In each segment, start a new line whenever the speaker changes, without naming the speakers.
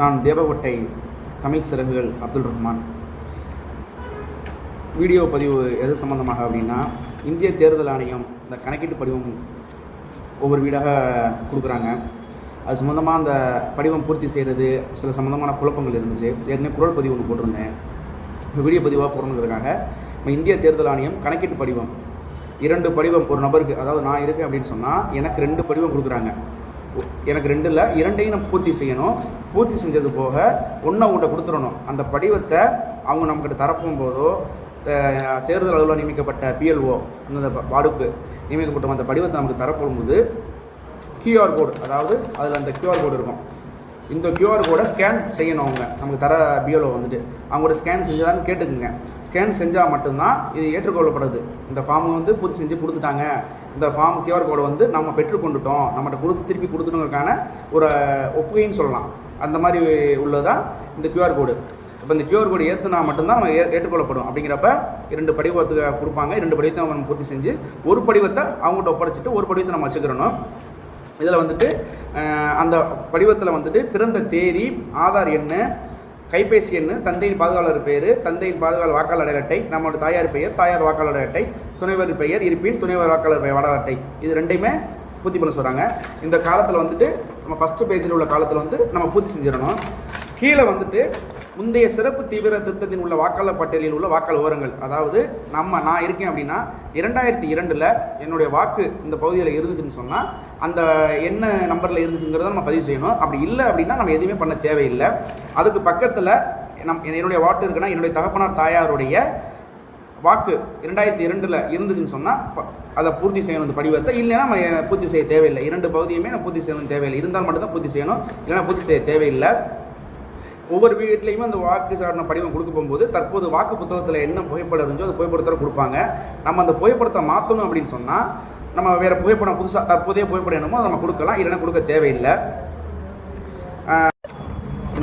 நான் தேவகோட்டை தமிழ் சிறகுகள் அப்துல் ரஹ்மான். வீடியோ பதிவு எது சம்மந்தமாக அப்படின்னா இந்திய தேர்தல் ஆணையம் இந்த கணக்கீட்டு படிவம் ஒவ்வொரு வீடாக கொடுக்குறாங்க. அது சம்மந்தமாக அந்த படிவம் பூர்த்தி செய்கிறது சில சம்மந்தமான குழப்பங்கள் இருந்துச்சு. ஏற்கனவே குரல் பதிவு ஒன்று போட்டிருந்தேன். வீடியோ பதிவாக போடணுங்கிறதுக்காக நம்ம இந்திய தேர்தல் ஆணையம் கணக்கீட்டு படிவம். இரண்டு படிவம் ஒரு நபருக்கு அதாவது நான் இருக்கேன் அப்படின்னு சொன்னால் எனக்கு ரெண்டு படிவம் கொடுக்குறாங்க. எனக்கு ரெண்டு இல்லை இரண்டையும் நம்ம பூர்த்தி செய்யணும். பூர்த்தி செஞ்சது போக ஒன்றை உங்கள்கிட்ட கொடுத்துடணும். அந்த படிவத்தை அவங்க நம்மக்கிட்ட தரப்பும் போதோ தேர்தல் அளவில் நியமிக்கப்பட்ட பிஎல்ஓ இந்த ப- நியமிக்கப்பட்ட அந்த படிவத்தை நமக்கு தரப்போகும்போது கியூஆர் கோடு அதாவது அதில் அந்த கியூஆர் கோடு இருக்கும். இந்த கியூஆர் கோடை ஸ்கேன் செய்யணும் அவங்க. நமக்கு தர பிஎல்ஓ வந்துட்டு. அவங்களோட ஸ்கேன் செஞ்சாதான்னு கேட்டுக்குங்க. ஸ்கேன் செஞ்சால் மட்டும்தான் இது ஏற்றுக்கொள்ளப்படுது. இந்த ஃபார்ம் வந்து பூர்த்தி செஞ்சு கொடுத்துட்டாங்க. இந்த ஃபார்ம் கியூஆர் கோடை வந்து நம்ம பெற்றுக்கொண்டுட்டோம் நம்மகிட்ட கொடுத்து திருப்பி கொடுத்துணுங்கிறதுக்கான ஒரு ஒப்புகைன்னு சொல்லலாம். அந்த மாதிரி உள்ளதான் இந்த கியூஆர் கோடு இப்போ இந்த கியூஆர் கோடு ஏற்றுனா மட்டும்தான் நம்ம ஏ- ஏற்றுக்கொள்ளப்படும். அப்படிங்கிறப்ப இரண்டு படிவத்துக்கு கொடுப்பாங்க. இரண்டு படிவத்தை நம்ம பூர்த்தி செஞ்சு ஒரு படிவத்தை அவங்ககிட்ட ஒப்படைச்சிட்டு ஒரு படிவத்தை நம்ம வச்சுக்கிறணும். இதில் வந்துட்டு அந்த படிவத்தில் வந்துட்டு பிறந்த தேதி ஆதார் எண்ணு கைபேசி எண்ணு தந்தையின் பாதுகாவலர் பெயர் தந்தையின் பாதுகாவல் வாக்காளர் அட்டை நம்மளோட தாயார் பெயர் தாயார் வாக்காளர் அட்டை துணைவர் பெயர் இருப்பின் துணைவர் வாக்காளர் பெயர் வாடகை அட்டை. இது ரெண்டையுமே பூர்த்தி பண்ண சொல்கிறாங்க இந்த காலத்தில் வந்துட்டு நம்ம ஃபஸ்ட்டு பேஜில் உள்ள காலத்தில் வந்து நம்ம பூர்த்தி செஞ்சிடணும். கீழே வந்துட்டு முந்தைய சிறப்பு தீவிர திருத்தத்தின் உள்ள வாக்காளர் பட்டியலில் உள்ள வாக்காளர் விவரங்கள். அதாவது நம்ம நான் இருக்கேன் அப்படின்னா இரண்டாயிரத்தி இரண்டில் என்னுடைய வாக்கு இந்த பகுதியில் இருந்துச்சுன்னு சொன்னால் அந்த என்ன நம்பரில் இருந்துச்சுங்கிறத நம்ம பதிவு செய்யணும். அப்படி இல்லை அப்படின்னா நம்ம எதுவுமே பண்ண தேவையில்லை. அதுக்கு பக்கத்தில் நம் என்னுடைய வாட்டு இருக்குன்னா என்னுடைய தகப்பனார் தாயாருடைய வாக்கு இரண்டாயிரத்தி இரண்டில் இருந்துச்சுன்னு சொன்னால் அதை பூர்த்தி செய்யணும் இந்த படிவத்தை. இல்லைன்னா நம்ம பூர்த்தி செய்ய தேவையில்லை. இரண்டு பகுதியுமே நம்ம பூர்த்தி செய்யணும் தேவையில்லை. இருந்தால் மட்டும்தான் பூர்த்தி செய்யணும். இல்லைன்னா பூர்த்தி செய்ய தேவையில்லை. ஒவ்வொரு வீட்லேயுமே அந்த வாக்கு சாரண படிவம் கொடுக்க போகும்போது தற்போது வாக்கு புத்தகத்தில் என்ன புகைப்படம் இருந்துச்சோ அந்த புகைப்படத்தில் கொடுப்பாங்க. நம்ம அந்த புகைப்படத்தை மாற்றணும் அப்படின்னு சொன்னால் நம்ம வேறு புகைப்படம் புதுசாக தற்போதைய புகைப்படம் என்னமோ அதை நம்ம கொடுக்கலாம். இல்லைன்னா கொடுக்க தேவையில்லை.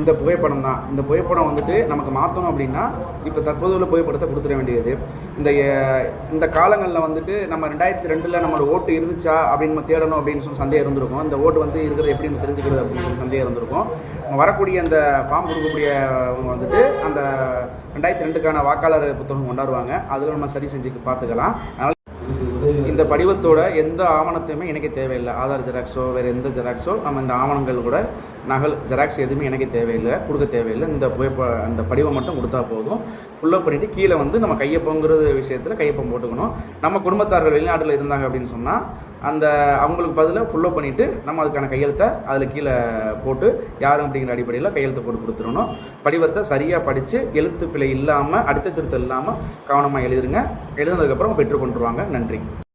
இந்த புகைப்படம் தான். இந்த புகைப்படம் வந்துட்டு நமக்கு மாற்றணும் அப்படின்னா இப்போ தற்போது உள்ள புகைப்படத்தை கொடுத்துட வேண்டியது. இந்த இந்த காலங்களில் வந்துட்டு நம்ம ரெண்டாயிரத்தி ரெண்டில் நம்மளோட ஓட்டு இருந்துச்சா அப்படின்னு நம்ம தேடணும் அப்படின்னு சொல்லி சந்தேகம் இருந்திருக்கும். இந்த ஓட்டு வந்து இருக்கிறது எப்படின்னு தெரிஞ்சுக்கிறது அப்படின்னு சொல்லி சந்தேகம் இருந்திருக்கும். வரக்கூடிய அந்த ஃபார்ம் கொடுக்கக்கூடியவங்க வந்துட்டு அந்த ரெண்டாயிரத்தி ரெண்டுக்கான வாக்காளர் புத்தகம் கொண்டாடுவாங்க. அதில் நம்ம சரி செஞ்சு பார்த்துக்கலாம். அதனால் இந்த படிவத்தோட எந்த ஆவணத்தையுமே இணைக்க தேவையில்லை. ஆதார் ஜெராக்ஸோ வேறு எந்த ஜெராக்ஸோ நம்ம இந்த ஆவணங்கள் கூட நகல் ஜெராக்ஸ் எதுவுமே இணைக்க தேவையில்லை கொடுக்க தேவையில்லை. இந்த புகைப்ப அந்த படிவம் மட்டும் கொடுத்தா போதும். ஃபுல்லப் பண்ணிவிட்டு கீழே வந்து நம்ம கையொப்பங்கிறது விஷயத்தில் கையப்பம் போட்டுக்கணும். நம்ம குடும்பத்தார்கள் வெளிநாட்டில் இருந்தாங்க அப்படின்னு சொன்னால் அந்த அவங்களுக்கு பதிலாக ஃபுல்லப் பண்ணிவிட்டு நம்ம அதுக்கான கையெழுத்தை அதில் கீழே போட்டு யாரும் அப்படிங்கிற அடிப்படையில் கையெழுத்து போட்டு கொடுத்துடணும். படிவத்தை சரியாக படித்து எழுத்து பிழை இல்லாமல் அடுத்த திருத்தம் இல்லாமல் கவனமாக எழுதுருங்க. எழுதுனதுக்கப்புறம் பெற்றுக்கொண்டுருவாங்க நன்றி.